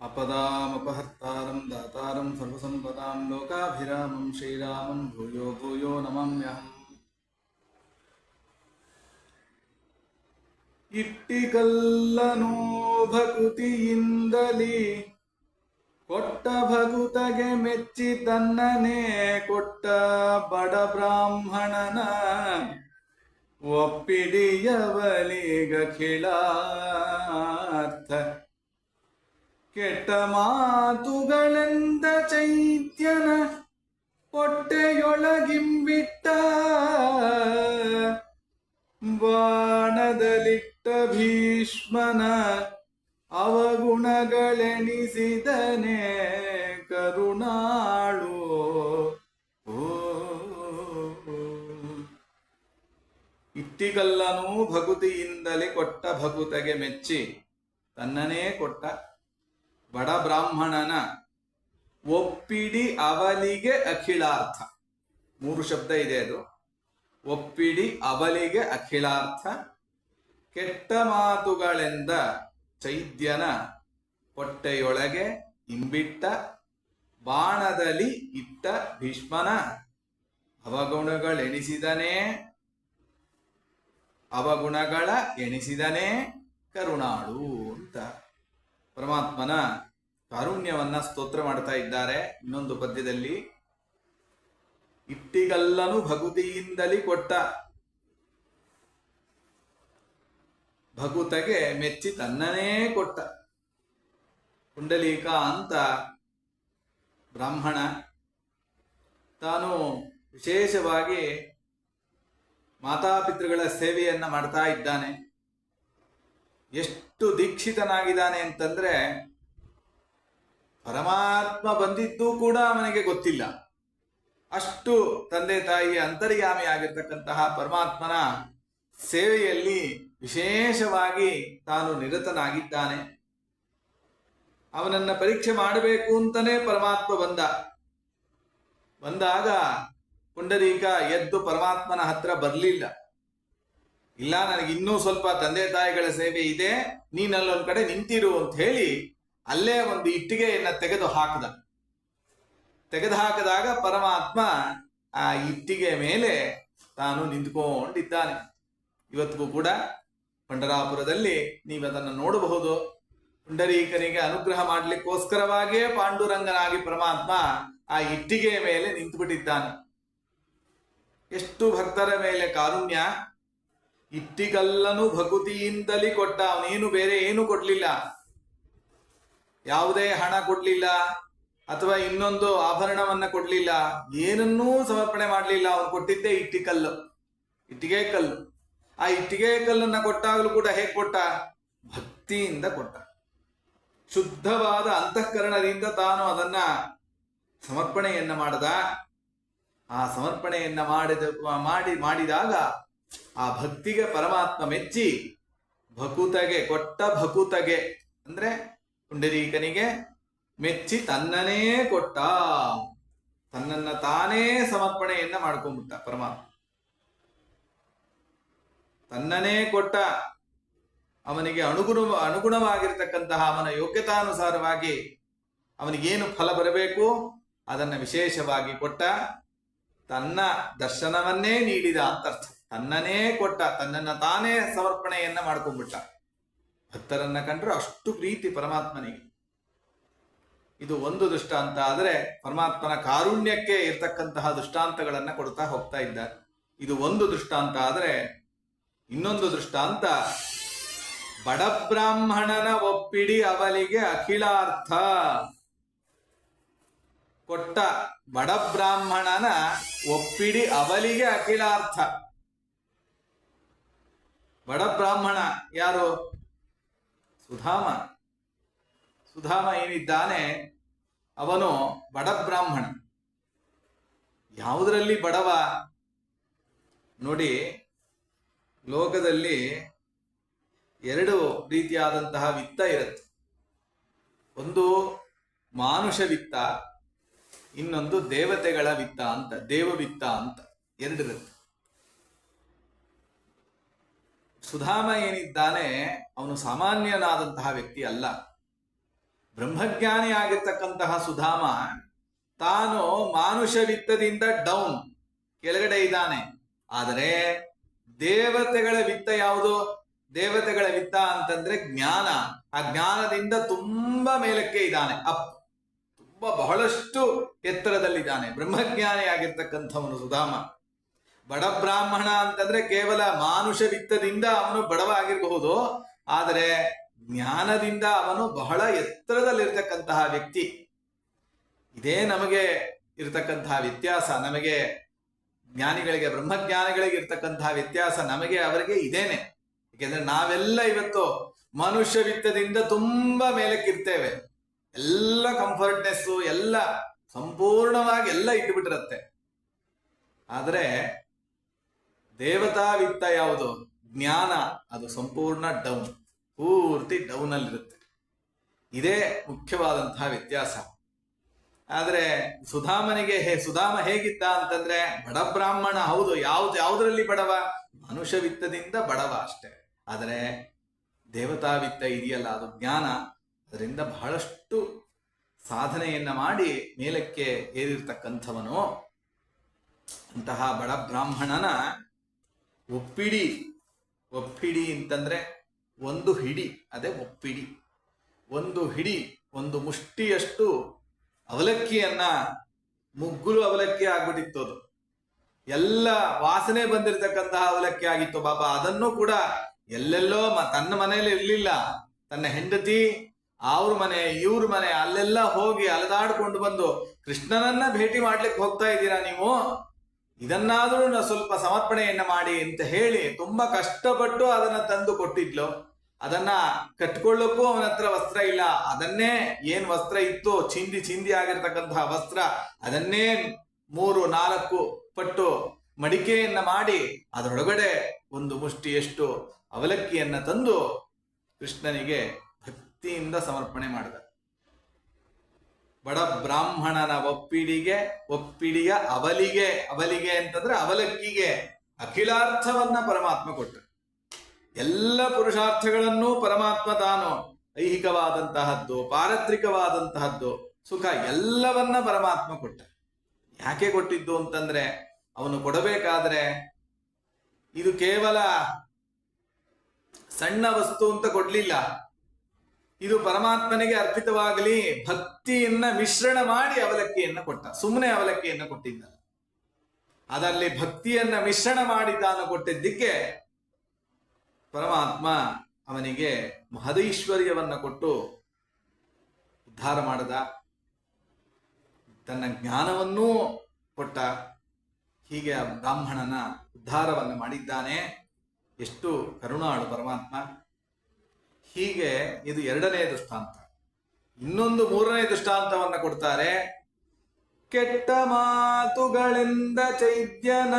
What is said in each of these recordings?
अपदामपहर्तारं दातारं सर्वसम्पदां लोकाभिरामं श्रीरामं भूयो भूयो नमाम्यहम् ಇಟ್ಟಿಗಲ್ಲನು ಭಕುತಿಯಿಂದಲಿ ಕೊಟ್ಟ ಭಗುತಗೆ ಮೆಚ್ಚಿ ತನ್ನನೇ ಕೊಟ್ಟ ಬಡ ಬ್ರಾಹ್ಮಣನ ಒಪ್ಪಿಡಿಯವಲಿಗ ಖಿಳಾರ್ಥ ಕೆಟ್ಟ ಮಾತುಗಳೆಂದ ಚೈತ್ಯನ ಹೊಟ್ಟೆಯೊಳಗಿಂಬಿಟ್ಟ ಬಾಣದಲಿಟ್ಟ ಭೀಷ್ಮನ ಅವಗುಣಗಳೆಣಿಸಿದನೆ ಕರುಣಾಳು. ಇಟ್ಟಿಗಲ್ಲನು ಭಗುತಿಯಿಂದಲೇ ಕೊಟ್ಟ ಭಗುತಗೆ ಮೆಚ್ಚಿ ತನ್ನನೇ ಕೊಟ್ಟ ಬಡ ಬ್ರಾಹ್ಮಣನ ಒಪ್ಪಿಡಿ ಅವಲಿಗೆ ಅಖಿಲಾರ್ಥ. ಮೂರು ಶಬ್ದ ಇದೆ ಅದು. ಒಪ್ಪಿಡಿ ಅವಲಿಗೆ ಅಖಿಲಾರ್ಥ. ಕೆಟ್ಟ ಮಾತುಗಳೆಂದ ಚೈದ್ಯನ ಹೊಟ್ಟೆಯೊಳಗೆ ಇಂಬಿಟ್ಟ, ಬಾಣದಲ್ಲಿ ಇಟ್ಟ ಭೀಷ್ಮನ ಅವಗುಣಗಳೆಣಿಸಿದನೇ ಅವಗುಣಗಳ ಎಣಿಸಿದನೇ ಕರುಣಾಳು ಅಂತ. ಪರಮಾತ್ಮನ ಕಾರುಣ್ಯವನ್ನ ಸ್ತೋತ್ರ ಮಾಡ್ತಾ ಇದ್ದಾರೆ ಇನ್ನೊಂದು ಪದ್ಯದಲ್ಲಿ. ಇಟ್ಟಿಗಲ್ಲನು ಭಗುತಿಯಿಂದಲೇ ಕೊಟ್ಟ. ಭಗುತಗೆ ಮೆಚ್ಚಿ ತನ್ನನೇ ಕೊಟ್ಟ. ಕುಂಡಲೀಕ ಅಂತ ಬ್ರಾಹ್ಮಣ ತಾನು ವಿಶೇಷವಾಗಿ ಮಾತಾಪಿತೃಗಳ ಸೇವೆಯನ್ನ ಮಾಡ್ತಾ ಇದ್ದಾನೆ. ಎಷ್ಟು ದೀಕ್ಷಿತನಾಗಿದ್ದಾನೆ ಅಂತಂದ್ರೆ ಪರಮಾತ್ಮ ಬಂದಿದ್ದು ಕೂಡ ಅವನಿಗೆ ಗೊತ್ತಿಲ್ಲ. ಅಷ್ಟು ತಂದೆ ತಾಯಿಯ ಅಂತರ್ಯಾಮಿ ಆಗಿರ್ತಕ್ಕಂತಹ ಪರಮಾತ್ಮನ ಸೇವೆಯಲ್ಲಿ ವಿಶೇಷವಾಗಿ ತಾನು ನಿರತನಾಗಿದ್ದಾನೆ. ಅವನನ್ನ ಪರೀಕ್ಷೆ ಮಾಡಬೇಕು ಅಂತಲೇ ಪರಮಾತ್ಮ ಬಂದ. ಬಂದಾಗ ಪುಂಡರೀಕ ಎದ್ದು ಪರಮಾತ್ಮನ ಹತ್ರ ಬರಲಿಲ್ಲ. ಇಲ್ಲ ನನಗೆ ಇನ್ನೂ ಸ್ವಲ್ಪ ತಂದೆ ತಾಯಿಗಳ ಸೇವೆ ಇದೆ, ನೀನಲ್ಲೊಂದು ಕಡೆ ನಿಂತಿರು ಅಂತ ಹೇಳಿ ಅಲ್ಲೇ ಒಂದು ಇಟ್ಟಿಗೆಯನ್ನ ತೆಗೆದು ಹಾಕಿದ. ತೆಗೆದು ಹಾಕಿದಾಗ ಪರಮಾತ್ಮ ಆ ಇಟ್ಟಿಗೆ ಮೇಲೆ ತಾನು ನಿಂತ್ಕೊಂಡಿದ್ದಾನೆ. ಇವತ್ತಿಗೂ ಕೂಡ ಪಂಡರಾಪುರದಲ್ಲಿ ನೀವು ಅದನ್ನು ನೋಡಬಹುದು. ಪುಂಡರೀಕನಿಗೆ ಅನುಗ್ರಹ ಮಾಡಲಿಕ್ಕೋಸ್ಕರವಾಗಿಯೇ ಪಾಂಡುರಂಗನಾಗಿ ಪರಮಾತ್ಮ ಆ ಇಟ್ಟಿಗೆಯ ಮೇಲೆ ನಿಂತುಬಿಟ್ಟಿದ್ದಾನೆ. ಎಷ್ಟು ಭಕ್ತರ ಮೇಲೆ ಕಾರುಣ್ಯ. ಇಟ್ಟಿಗಲ್ಲನು ಭಕುತಿಯಿಂದಲೇ ಕೊಟ್ಟ, ಅವನೇನು ಬೇರೆ ಏನು ಕೊಡ್ಲಿಲ್ಲ. ಯಾವುದೇ ಹಣ ಕೊಡ್ಲಿಲ್ಲ ಅಥವಾ ಇನ್ನೊಂದು ಆಭರಣವನ್ನ ಕೊಡ್ಲಿಲ್ಲ, ಏನನ್ನೂ ಸಮರ್ಪಣೆ ಮಾಡಲಿಲ್ಲ ಅವನು ಕೊಟ್ಟಿದ್ದೇ ಇಟ್ಟಿಕಲ್ಲು. ಇಟ್ಟಿಗೆ ಕಲ್ಲು. ಆ ಇಟ್ಟಿಗೆ ಕಲ್ಲನ್ನ ಕೊಟ್ಟಾಗಲೂ ಕೂಡ ಹೇಗೆ ಕೊಟ್ಟ? ಭಕ್ತಿಯಿಂದ ಕೊಟ್ಟ. ಶುದ್ಧವಾದ ಅಂತಃಕರಣದಿಂದ ತಾನು ಅದನ್ನ ಸಮರ್ಪಣೆಯನ್ನ ಮಾಡದ. ಆ ಸಮರ್ಪಣೆಯನ್ನ ಮಾಡಿದ, ಮಾಡಿ, ಮಾಡಿದಾಗ ಆ ಭಕ್ತಿಗೆ ಪರಮಾತ್ಮ ಮೆಚ್ಚಿ ಭಕುತಗೆ, ಕೊಟ್ಟ ಭಕುತಗೆ, ಅಂದ್ರೆ ಪುಂಡರೀಕನಿಗೆ ಮೆಚ್ಚಿ ತನ್ನನೇ ಕೊಟ್ಟ. ತನ್ನನ್ನ ತಾನೇ ಸಮರ್ಪಣೆಯನ್ನ ಮಾಡ್ಕೊಂಡ್ಬಿಟ್ಟ ಪರಮಾತ್ಮ. ತನ್ನನೇ ಕೊಟ್ಟ. ಅವನಿಗೆ ಅನುಗುಣ ಅನುಗುಣವಾಗಿರ್ತಕ್ಕಂತಹ ಅವನ ಯೋಗ್ಯತಾನುಸಾರವಾಗಿ ಅವನಿಗೇನು ಫಲ ಬರಬೇಕು ಅದನ್ನ ವಿಶೇಷವಾಗಿ ಕೊಟ್ಟ. ತನ್ನ ದರ್ಶನವನ್ನೇ ನೀಡಿದ ಅಂತ ಅರ್ಥ ತನ್ನನೇ ಕೊಟ್ಟ, ತನ್ನನ್ನ ತಾನೇ ಸಮರ್ಪಣೆಯನ್ನ ಮಾಡ್ಕೊಂಡ್ಬಿಟ್ಟ ಭಕ್ತರನ್ನ ಕಂಡ್ರೆ ಅಷ್ಟು ಪ್ರೀತಿ ಪರಮಾತ್ಮನಿಗೆ. ಇದು ಒಂದು ದೃಷ್ಟಾಂತ, ಆದರೆ ಪರಮಾತ್ಮನ ಕಾರುಣ್ಯಕ್ಕೆ ಇರತಕ್ಕಂತಹ ದೃಷ್ಟಾಂತಗಳನ್ನು ಕೊಡ್ತಾ ಹೋಗ್ತಾ ಇದ್ದಾರೆ. ಇದು ಒಂದು ದೃಷ್ಟಾಂತ, ಆದರೆ ಇನ್ನೊಂದು ದೃಷ್ಟಾಂತ, ಬಡ ಬ್ರಾಹ್ಮಣನ ಒಪ್ಪಿಡಿ ಅವಲಿಗೆ ಅಖಿಲಾರ್ಥ. ಕೊಟ್ಟ ಬಡ ಬ್ರಾಹ್ಮಣನ ಒಪ್ಪಿಡಿ ಅವಲಿಗೆ ಅಖಿಲಾರ್ಥ. ಬಡ ಬ್ರಾಹ್ಮಣ ಯಾರು? ಸುಧಾಮ. ಸುಧಾಮ ಏನಿದ್ದಾನೆ, ಅವನು ಬಡ ಬ್ರಾಹ್ಮಣ. ಯಾವುದರಲ್ಲಿ ಬಡವ? ನೋಡಿ, ಲೋಕದಲ್ಲಿ ಎರಡು ರೀತಿಯಾದಂತಹ ವಿತ್ತ ಇರುತ್ತೆ. ಒಂದು ಮಾನುಷ ವಿತ್ತ, ಇನ್ನೊಂದು ದೇವತೆಗಳ ವಿತ್ತ ಅಂತ, ದೇವವಿತ್ತ ಅಂತ ಎರಡಿರುತ್ತೆ ಸುಧಾಮ ಏನಿದ್ದಾನೆ, ಅವನು ಸಾಮಾನ್ಯನಾದಂತಹ ವ್ಯಕ್ತಿ ಅಲ್ಲ. ಬ್ರಹ್ಮಜ್ಞಾನಿ ಆಗಿರ್ತಕ್ಕಂತಹ ಸುಧಾಮ ತಾನು ಮಾನುಷ ವಿತ್ತದಿಂದ ಡೌನ್ ಕೆಳಗಡೆ ಇದ್ದಾನೆ. ಆದರೆ ದೇವತೆಗಳ ವಿತ್ತ ಯಾವುದು? ದೇವತೆಗಳ ವಿತ್ತ ಅಂತಂದ್ರೆ ಜ್ಞಾನ. ಆ ಜ್ಞಾನದಿಂದ ತುಂಬಾ ಮೇಲಕ್ಕೆ ಇದ್ದಾನೆ ಅಪ್ ತುಂಬಾ ಬಹಳಷ್ಟು ಎತ್ತರದಲ್ಲಿದ್ದಾನೆ. ಬ್ರಹ್ಮಜ್ಞಾನಿ ಆಗಿರ್ತಕ್ಕಂಥವನು ಸುಧಾಮ. ಬಡ ಬ್ರಾಹ್ಮಣ ಅಂತಂದ್ರೆ ಕೇವಲ ಮಾನುಷ ವಿತ್ತದಿಂದ ಅವನು ಬಡವ ಆಗಿರಬಹುದು ಆದರೆ ಜ್ಞಾನದಿಂದ ಅವನು ಬಹಳ ಎತ್ತರದಲ್ಲಿರ್ತಕ್ಕಂತಹ ವ್ಯಕ್ತಿ. ಇದೇ ನಮಗೆ ಇರತಕ್ಕಂತಹ ವ್ಯತ್ಯಾಸ, ನಮಗೆ ಜ್ಞಾನಿಗಳಿಗೆ, ಬ್ರಹ್ಮಜ್ಞಾನಿಗಳಿಗೆ ಇರ್ತಕ್ಕಂತಹ ವ್ಯತ್ಯಾಸ ನಮಗೆ, ಅವರಿಗೆ ಇದೇನೆ. ಯಾಕೆಂದ್ರೆ ನಾವೆಲ್ಲ ಇವತ್ತು ಮನುಷ್ಯ ವಿತ್ತದಿಂದ ತುಂಬಾ ಮೇಲಕ್ಕಿರ್ತೇವೆ. ಎಲ್ಲ ಕಂಫರ್ಟ್ನೆಸ್ಸು ಎಲ್ಲ ಸಂಪೂರ್ಣವಾಗಿ ಎಲ್ಲ ಇಟ್ಟುಬಿಟ್ಟಿರತ್ತೆ ಆದರೆ ದೇವತಾ ವಿತ್ತ ಯಾವುದು? ಜ್ಞಾನ. ಅದು ಸಂಪೂರ್ಣ ಡೌನ್. ಪೂರ್ತಿ ಡೌನ್ ಅಲ್ಲಿರುತ್ತೆ ಇದೇ ಮುಖ್ಯವಾದಂತಹ ವ್ಯತ್ಯಾಸ. ಆದರೆ ಸುಧಾಮನಿಗೆ ಹೇ, ಸುಧಾಮ ಹೇಗಿದ್ದ ಅಂತಂದ್ರೆ ಬಡ ಬ್ರಾಹ್ಮಣ ಹೌದು, ಯಾವ್ದು, ಯಾವ್ದ್ರಲ್ಲಿ ಬಡವ? ಮನುಷ್ಯ ವಿತ್ತದಿಂದ ಬಡವ ಅಷ್ಟೇ. ಆದರೆ ದೇವತಾ ವಿತ್ತ ಇದೆಯಲ್ಲ, ಅದು ಜ್ಞಾನ. ಅದರಿಂದ ಬಹಳಷ್ಟು ಸಾಧನೆಯನ್ನ ಮಾಡಿ ಮೇಲಕ್ಕೆ ಏರಿರ್ತಕ್ಕಂಥವನು ಅಂತಹ ಬಡ ಬ್ರಾಹ್ಮಣನ ಒಪ್ಪಿಡಿ. ಒಪ್ಪಿಡಿ ಅಂತಂದ್ರೆ ಒಂದು ಹಿಡಿ, ಅದೇ ಒಪ್ಪಿಡಿ. ಒಂದು ಹಿಡಿ, ಒಂದು ಮುಷ್ಟಿಯಷ್ಟು ಅವಲಕ್ಕಿಯನ್ನ ಮುಗ್ಗುಲು ಅವಲಕ್ಕಿ ಆಗ್ಬಿಟ್ಟಿತ್ತು ಅದು. ಎಲ್ಲ ವಾಸನೆ ಬಂದಿರತಕ್ಕಂತಹ ಅವಲಕ್ಕಿ ಆಗಿತ್ತು ಬಾಬಾ. ಅದನ್ನು ಕೂಡ ಎಲ್ಲೆಲ್ಲೋ ತನ್ನ ಮನೆಯಲ್ಲಿ ಇರಲಿಲ್ಲ. ತನ್ನ ಹೆಂಡತಿ, ಅವ್ರ ಮನೆ, ಇವ್ರ ಮನೆ, ಅಲ್ಲೆಲ್ಲ ಹೋಗಿ ಅಲೆದಾಡ್ಕೊಂಡು ಬಂದು, ಕೃಷ್ಣನನ್ನ ಭೇಟಿ ಮಾಡ್ಲಿಕ್ಕೆ ಹೋಗ್ತಾ ಇದ್ದೀರಾ ನೀವು? ಇದನ್ನಾದ್ರೂ ಸ್ವಲ್ಪ ಸಮರ್ಪಣೆಯನ್ನ ಮಾಡಿ ಅಂತ ಹೇಳಿ ತುಂಬಾ ಕಷ್ಟಪಟ್ಟು ಅದನ್ನ ತಂದು ಕೊಟ್ಟಿದ್ಲು. ಅದನ್ನ ಕಟ್ಕೊಳ್ಳಕ್ಕೂ ಅವನ ಹತ್ರ ವಸ್ತ್ರ ಇಲ್ಲ. ಅದನ್ನೇ ಏನ್ ವಸ್ತ್ರ ಇತ್ತು, ಚಿಂದಿ ಚಿಂದಿ ಆಗಿರ್ತಕ್ಕಂತಹ ವಸ್ತ್ರ, ಅದನ್ನೇ ಮೂರು, ನಾಲ್ಕು ಪಟ್ಟು ಮಡಿಕೆಯನ್ನ ಮಾಡಿ ಅದರೊಳಗಡೆ ಒಂದು ಮುಷ್ಟಿಯಷ್ಟು ಅವಲಕ್ಕಿಯನ್ನ ತಂದು ಕೃಷ್ಣನಿಗೆ ಭಕ್ತಿಯಿಂದ ಸಮರ್ಪಣೆ ಮಾಡಿದ. ಬಡ ಬ್ರಾಹ್ಮಣನ ಒಪ್ಪಿಡಿಗೆ ಒಪ್ಪಿಡಿಯ ಅವಲಿಗೆ ಅವಲಿಗೆ ಅಂತಂದ್ರೆ ಅವಲಕ್ಕಿಗೆ ಅಖಿಲಾರ್ಥವನ್ನ ಪರಮಾತ್ಮ ಕೊಟ್ಟ ಎಲ್ಲ ಪುರುಷಾರ್ಥಗಳನ್ನೂ ಪರಮಾತ್ಮ ತಾನು ಐಹಿಕವಾದಂತಹದ್ದು, ಪಾರತ್ರಿಕವಾದಂತಹದ್ದು, ಸುಖ ಎಲ್ಲವನ್ನ ಪರಮಾತ್ಮ ಕೊಟ್ಟ. ಯಾಕೆ ಕೊಟ್ಟಿದ್ದು ಅಂತಂದ್ರೆ ಅವನು ಕೊಡಬೇಕಾದ್ರೆ ಇದು ಕೇವಲ ಸಣ್ಣ ವಸ್ತು ಅಂತ ಕೊಡ್ಲಿಲ್ಲ. ಇದು ಪರಮಾತ್ಮನಿಗೆ ಅರ್ಪಿತವಾಗಲಿ ಭಕ್ತಿಯನ್ನ ಮಿಶ್ರಣ ಮಾಡಿ ಅವಲಕ್ಕಿಯನ್ನ ಕೊಟ್ಟ ಸುಮ್ಮನೆ ಅವಲಕ್ಕಿಯನ್ನ ಕೊಟ್ಟಿದ್ದ. ಅದರಲ್ಲಿ ಭಕ್ತಿಯನ್ನ ಮಿಶ್ರಣ ಮಾಡಿ ತಾನು ಕೊಟ್ಟಿದ್ದಕ್ಕೆ ಪರಮಾತ್ಮ ಅವನಿಗೆ ಮಹದೈಶ್ವರ್ಯವನ್ನ ಕೊಟ್ಟು ಉದ್ಧಾರ ಮಾಡದ. ತನ್ನ ಜ್ಞಾನವನ್ನೂ ಕೊಟ್ಟ. ಹೀಗೆ ಆ ಬ್ರಾಹ್ಮಣನ ಉದ್ಧಾರವನ್ನು ಮಾಡಿದ್ದಾನೆ. ಎಷ್ಟು ಕರುಣಾಳು ಪರಮಾತ್ಮ. ಹೀಗೆ ಇದು ಎರಡನೇ ದೃಷ್ಟಾಂತ. ಇನ್ನೊಂದು ಮೂರನೇ ದೃಷ್ಟಾಂತವನ್ನು ಕೊಡ್ತಾರೆ. ಕೆಟ್ಟ ಮಾತುಗಳಿಂದ ಚೈದ್ಯನ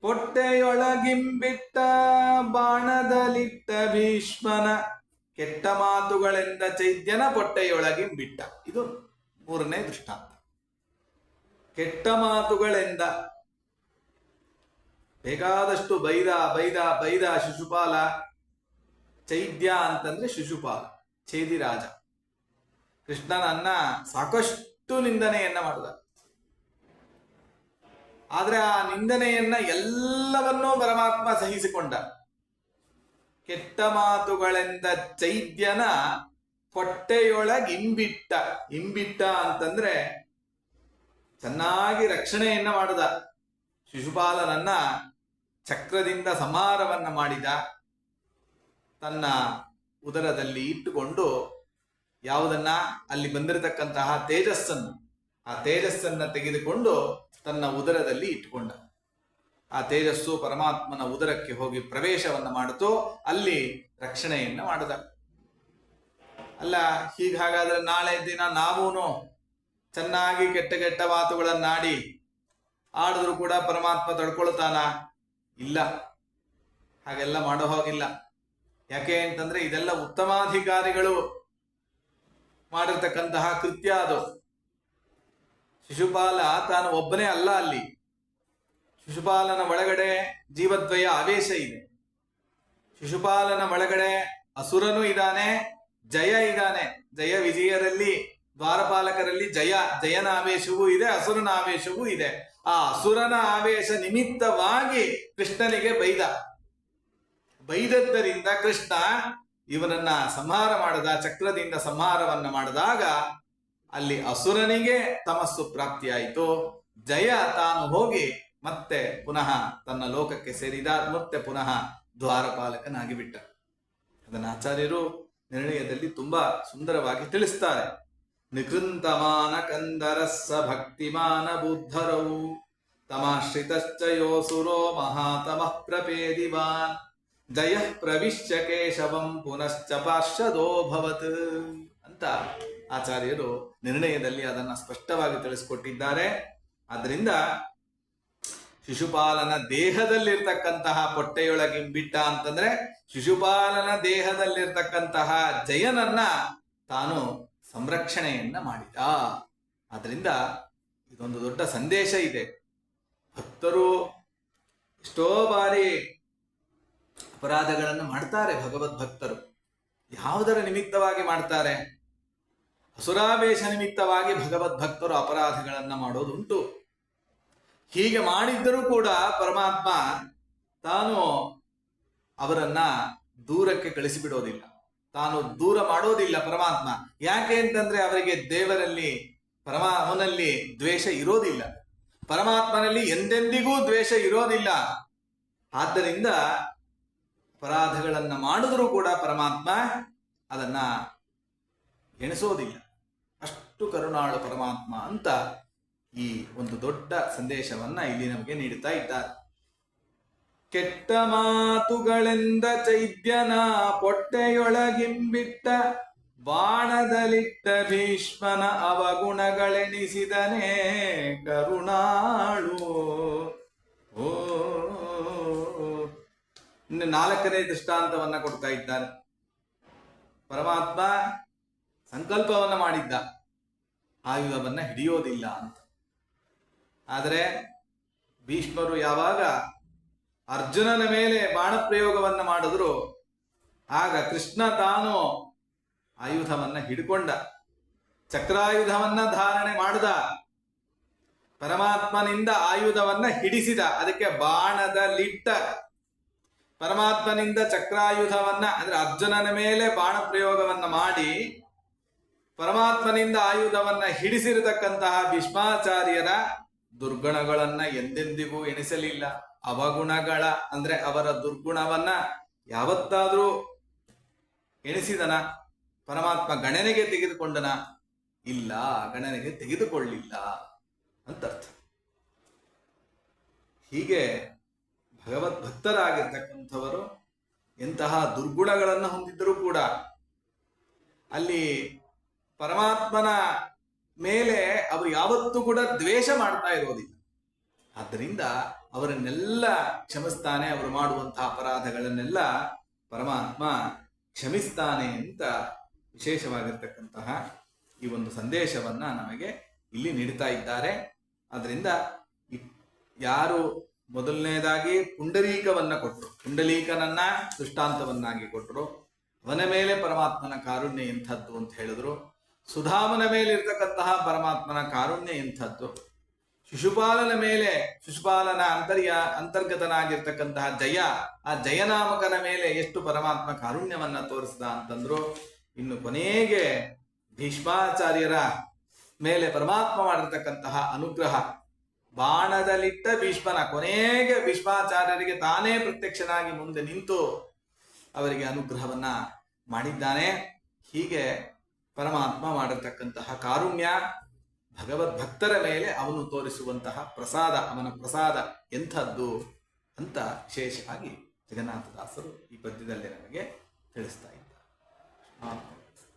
ಹೊಟ್ಟೆಯೊಳಗಿಂಬಿಟ್ಟ ಬಾಣದಲಿಟ್ಟ ಭೀಷ್ಮನ ಕೆಟ್ಟ ಮಾತುಗಳಿಂದ ಚೈದ್ಯನ ಹೊಟ್ಟೆಯೊಳಗಿಂಬಿಟ್ಟ. ಇದು ಮೂರನೇ ದೃಷ್ಟಾಂತ. ಕೆಟ್ಟ ಮಾತುಗಳಿಂದ ಬೇಕಾದಷ್ಟು ಬೈದ ಬೈದ ಬೈದ ಶಿಶುಪಾಲ ಚೈದ್ಯ ಅಂತಂದ್ರೆ ಶಿಶುಪಾಲ ಛೇದಿರಾಜ ಕೃಷ್ಣನನ್ನ ಸಾಕಷ್ಟು ನಿಂದನೆಯನ್ನ ಮಾಡಿದ. ಆದ್ರೆ ಆ ನಿಂದನೆಯನ್ನ ಎಲ್ಲವನ್ನೂ ಪರಮಾತ್ಮ ಸಹಿಸಿಕೊಂಡ. ಕೆಟ್ಟ ಮಾತುಗಳೆಂದ ಚೈದ್ಯನ ಹೊಟ್ಟೆಯೊಳಗೆ ಇಂಬಿಟ್ಟ. ಇಂಬಿಟ್ಟ ಅಂತಂದ್ರೆ ಚೆನ್ನಾಗಿ ರಕ್ಷಣೆಯನ್ನ ಮಾಡಿದ. ಶಿಶುಪಾಲನನ್ನ ಚಕ್ರದಿಂದ ಸಮಾರವನ್ನ ಮಾಡಿದ. ತನ್ನ ಉದರದಲ್ಲಿ ಇಟ್ಟುಕೊಂಡು ಯಾವುದನ್ನ ಅಲ್ಲಿ ಬಂದಿರತಕ್ಕಂತಹ ತೇಜಸ್ಸನ್ನು, ಆ ತೇಜಸ್ಸನ್ನ ತೆಗೆದುಕೊಂಡು ತನ್ನ ಉದರದಲ್ಲಿ ಇಟ್ಟುಕೊಂಡ. ಆ ತೇಜಸ್ಸು ಪರಮಾತ್ಮನ ಉದರಕ್ಕೆ ಹೋಗಿ ಪ್ರವೇಶವನ್ನು ಮಾಡಿತು ಅಲ್ಲಿ ರಕ್ಷಣೆಯನ್ನು ಮಾಡಿದ. ಅಲ್ಲ ಹೀಗೆ ಹಾಗಾದ್ರೆ ನಾಳೆ ದಿನ ನಾವೂನು ಚೆನ್ನಾಗಿ ಕೆಟ್ಟ ಕೆಟ್ಟ ಮಾತುಗಳನ್ನಾಡಿ ಆಡಿದ್ರು ಕೂಡ ಪರಮಾತ್ಮ ತಡ್ಕೊಳ್ತಾನ? ಇಲ್ಲ. ಹಾಗೆಲ್ಲ ಮಾಡೋ ಹೋಗಿಲ್ಲ. ಯಾಕೆ ಅಂತಂದ್ರೆ ಇದೆಲ್ಲ ಉತ್ತಮಾಧಿಕಾರಿಗಳು ಮಾಡಿರ್ತಕ್ಕಂತಹ ಕೃತ್ಯ ಅದು. ಶಿಶುಪಾಲ ತಾನು ಒಬ್ಬನೇ ಅಲ್ಲ ಅಲ್ಲಿ. ಶಿಶುಪಾಲನ ಒಳಗಡೆ ಜೀವದ್ವಯ ಆವೇಶ ಇದೆ. ಶಿಶುಪಾಲನ ಒಳಗಡೆ ಅಸುರನು ಇದ್ದಾನೆ, ಜಯ ಇದ್ದಾನೆ. ಜಯ ವಿಜಯರಲ್ಲಿ, ದ್ವಾರಪಾಲಕರಲ್ಲಿ ಜಯ ಜಯನ ಆವೇಶವೂ ಇದೆ ಅಸುರನ ಆವೇಶವೂ ಇದೆ. ಆ ಅಸುರನ ಆವೇಶ ನಿಮಿತ್ತವಾಗಿ ಕೃಷ್ಣನಿಗೆ ಬೈದ. ಬೈದದ್ದರಿಂದ ಕೃಷ್ಣ ಇವನನ್ನ ಸಂಹಾರ ಮಾಡದ, ಚಕ್ರದಿಂದ ಸಂಹಾರವನ್ನ ಮಾಡಿದಾಗ ಅಲ್ಲಿ ಅಸುರನಿಗೆ ತಮಸ್ಸು ಪ್ರಾಪ್ತಿಯಾಯಿತು. ಜಯ ತಾನು ಹೋಗಿ ಮತ್ತೆ ಪುನಃ ತನ್ನ ಲೋಕಕ್ಕೆ ಸೇರಿದ, ಮತ್ತೆ ಪುನಃ ದ್ವಾರಪಾಲಕನಾಗಿ ಬಿಟ್ಟ ಅದನ್ನ ಆಚಾರ್ಯರು ನಿರ್ಣಯದಲ್ಲಿ ತುಂಬಾ ಸುಂದರವಾಗಿ ತಿಳಿಸ್ತಾರೆ. ನಿಕೃಂತಮಾನ ಕಂದರಸ್ಸ ಭಕ್ತಿಮಾನ ಬುದ್ಧರವು ತಮಾಶ್ರಿತಶ್ಚ ಯೋಸುರೋ ಮಹಾತಮಃ ಪ್ರಪೇದಿವಾನ್. ಜಯ ಪ್ರವಿಶ್ಯ ಕೇಶವಂ ಪುನಶ್ಚ ಪಾರ್ಷದೋಭವತ್ ಅಂತ ಆಚಾರ್ಯರು ನಿರ್ಣಯದಲ್ಲಿ ಅದನ್ನ ಸ್ಪಷ್ಟವಾಗಿ ತಿಳಿಸ್ಕೊಟ್ಟಿದ್ದಾರೆ. ಆದ್ರಿಂದ ಶಿಶುಪಾಲನ ದೇಹದಲ್ಲಿರ್ತಕ್ಕಂತಹ ಹೊಟ್ಟೆಯೊಳಗಿಂಬಿಟ್ಟ ಅಂತಂದ್ರೆ ಶಿಶುಪಾಲನ ದೇಹದಲ್ಲಿರ್ತಕ್ಕಂತಹ ಜಯನನ್ನ ತಾನು ಸಂರಕ್ಷಣೆಯನ್ನ ಮಾಡಿದ. ಆದ್ರಿಂದ ಇದೊಂದು ದೊಡ್ಡ ಸಂದೇಶ ಇದೆ. ಭಕ್ತರು ಎಷ್ಟೋ ಬಾರಿ ಅಪರಾಧಗಳನ್ನು ಮಾಡ್ತಾರೆ ಭಗವದ್ ಭಕ್ತರು. ಯಾವುದರ ನಿಮಿತ್ತವಾಗಿ ಮಾಡ್ತಾರೆ? ಹಸುರಾವೇಶ ನಿಮಿತ್ತವಾಗಿ ಭಗವದ್ ಭಕ್ತರು ಅಪರಾಧಗಳನ್ನು ಮಾಡೋದುಂಟು. ಹೀಗೆ ಮಾಡಿದ್ದರೂ ಕೂಡ ಪರಮಾತ್ಮ ತಾನು ಅವರನ್ನ ದೂರಕ್ಕೆ ಕಳಿಸಿಬಿಡೋದಿಲ್ಲ. ತಾನು ದೂರ ಮಾಡೋದಿಲ್ಲ ಪರಮಾತ್ಮ. ಯಾಕೆ ಅಂತಂದ್ರೆ ಅವರಿಗೆ ದೇವರಲ್ಲಿ, ಪರಮ, ಅವನಲ್ಲಿ ದ್ವೇಷ ಇರೋದಿಲ್ಲ. ಪರಮಾತ್ಮನಲ್ಲಿ ಎಂದೆಂದಿಗೂ ದ್ವೇಷ ಇರೋದಿಲ್ಲ. ಆದ್ದರಿಂದ ಅಪರಾಧಗಳನ್ನ ಮಾಡಿದ್ರೂ ಕೂಡ ಪರಮಾತ್ಮ ಅದನ್ನ ಎಣಿಸೋದಿಲ್ಲ. ಅಷ್ಟು ಕರುಣಾಳು ಪರಮಾತ್ಮ ಅಂತ ಈ ಒಂದು ದೊಡ್ಡ ಸಂದೇಶವನ್ನ ಇಲ್ಲಿ ನಮಗೆ ನೀಡುತ್ತಾ ಇದ್ದಾರೆ. ಕೆಟ್ಟ ಮಾತುಗಳಿಂದ ಚೈದ್ಯನ ಪೊಟ್ಟೆಯೊಳಗಿಂಬಿಟ್ಟ ಬಾಣದಲಿಟ್ಟ ಭೀಷ್ಮನ ಅವಗುಣಗಳೆಣಿಸಿದನೇ ಕರುಣಾಳು. ಓ ಇನ್ನು ನಾಲ್ಕನೇ ದೃಷ್ಟಾಂತವನ್ನ ಕೊಡ್ತಾ ಇದ್ದಾರೆ. ಪರಮಾತ್ಮ ಸಂಕಲ್ಪವನ್ನ ಮಾಡಿದ್ದ. ಆಯುಧವನ್ನ ಹಿಡಿಯೋದಿಲ್ಲ ಅಂತ. ಆದರೆ ಭೀಷ್ಮರು ಯಾವಾಗ ಅರ್ಜುನನ ಮೇಲೆ ಬಾಣ ಪ್ರಯೋಗವನ್ನ ಮಾಡಿದ್ರು, ಆಗ ಕೃಷ್ಣ ತಾನು ಆಯುಧವನ್ನ ಹಿಡ್ಕೊಂಡ. ಚಕ್ರಾಯುಧವನ್ನ ಧಾರಣೆ ಮಾಡಿದ. ಪರಮಾತ್ಮನಿಂದ ಆಯುಧವನ್ನ ಹಿಡಿಸಿದ. ಅದಕ್ಕೆ ಬಾಣದ ಲಿಟ್ಟ ಪರಮಾತ್ಮನಿಂದ ಚಕ್ರಾಯುಧವನ್ನ, ಅಂದ್ರೆ ಅರ್ಜುನನ ಮೇಲೆ ಬಾಣ ಪ್ರಯೋಗವನ್ನ ಮಾಡಿ, ಪರಮಾತ್ಮನಿಂದ ಆಯುಧವನ್ನ ಹಿಡಿಸಿರತಕ್ಕಂತಹ ಭೀಷ್ಮಾಚಾರ್ಯರ ದುರ್ಗುಣಗಳನ್ನ ಎಂದೆಂದಿಗೂ ಎಣಿಸಲಿಲ್ಲ. ಅವಗುಣಗಳ, ಅಂದ್ರೆ ಅವರ ದುರ್ಗುಣವನ್ನ ಯಾವತ್ತಾದರೂ ಎಣಿಸಿದನ, ಪರಮಾತ್ಮ ಗಣನೆಗೆ ತೆಗೆದುಕೊಂಡನ? ಇಲ್ಲ, ಗಣನೆಗೆ ತೆಗೆದುಕೊಳ್ಳಿಲ್ಲ ಅಂತ ಅರ್ಥ ಹೀಗೆ ಭಗವದ್ ಭಕ್ತರಾಗಿರ್ತಕ್ಕಂಥವರು ಎಂತಹ ದುರ್ಗುಣಗಳನ್ನು ಹೊಂದಿದ್ದರೂ ಕೂಡ ಅಲ್ಲಿ ಪರಮಾತ್ಮನ ಮೇಲೆ ಅವರು ಯಾವತ್ತೂ ಕೂಡ ದ್ವೇಷ ಮಾಡ್ತಾ ಇರೋದಿಲ್ಲ. ಆದ್ದರಿಂದ ಅವರನ್ನೆಲ್ಲ ಕ್ಷಮಿಸ್ತಾನೆ, ಅವರು ಮಾಡುವಂತಹ ಅಪರಾಧಗಳನ್ನೆಲ್ಲ ಪರಮಾತ್ಮ ಕ್ಷಮಿಸ್ತಾನೆ ಅಂತ ವಿಶೇಷವಾಗಿರ್ತಕ್ಕಂತಹ ಈ ಒಂದು ಸಂದೇಶವನ್ನ ನಮಗೆ ಇಲ್ಲಿ ನೀಡ್ತಾ ಇದ್ದಾರೆ. ಅದರಿಂದ ಯಾರು ಮೊದಲನೇದಾಗಿ ಪುಂಡರೀಕವನ್ನ ಕೊಟ್ಟರು ಪುಂಡಲೀಕನನ್ನ ದೃಷ್ಟಾಂತವನ್ನಾಗಿ ಕೊಟ್ಟರು ಅವನ ಮೇಲೆ ಪರಮಾತ್ಮನ ಕಾರುಣ್ಯ ಇಂಥದ್ದು ಅಂತ ಹೇಳಿದ್ರು. ಸುಧಾಮನ ಮೇಲೆ ಇರ್ತಕ್ಕಂತಹ ಪರಮಾತ್ಮನ ಕಾರುಣ್ಯ ಇಂಥದ್ದು ಶಿಶುಪಾಲನ ಮೇಲೆ, ಶಿಶುಪಾಲನ ಅಂತರ್ಯ, ಅಂತರ್ಗತನಾಗಿರ್ತಕ್ಕಂತಹ ಜಯ, ಆ ಜಯನಾಮಕನ ಮೇಲೆ ಎಷ್ಟು ಪರಮಾತ್ಮ ಕಾರುಣ್ಯವನ್ನ ತೋರಿಸಿದ ಅಂತಂದ್ರು, ಇನ್ನು ಕೊನೆಗೆ ಭೀಷ್ಮಾಚಾರ್ಯರ ಮೇಲೆ ಪರಮಾತ್ಮ ಮಾಡಿರ್ತಕ್ಕಂತಹ ಅನುಗ್ರಹ ಬಾಣದಲ್ಲಿಟ್ಟ ಭೀಷ್ಮನ, ಕೊನೆಗೆ ಭೀಷ್ಮಾಚಾರ್ಯರಿಗೆ ತಾನೇ ಪ್ರತ್ಯಕ್ಷನಾಗಿ ಮುಂದೆ ನಿಂತು ಅವರಿಗೆ ಅನುಗ್ರಹವನ್ನ ಮಾಡಿದ್ದಾನೆ. ಹೀಗೆ ಪರಮಾತ್ಮ ಮಾಡಿರ್ತಕ್ಕಂತಹ ಕಾರುಣ್ಯ ಭಗವದ್ ಭಕ್ತರ ಮೇಲೆ ಅವನು ತೋರಿಸುವಂತಹ ಪ್ರಸಾದ, ಅವನ ಪ್ರಸಾದ ಎಂಥದ್ದು ಅಂತ ವಿಶೇಷವಾಗಿ ಜಗನ್ನಾಥದಾಸರು ಈ ಪದ್ಯದಲ್ಲಿ ನಮಗೆ ತಿಳಿಸ್ತಾ ಇದ್ದಾರೆ.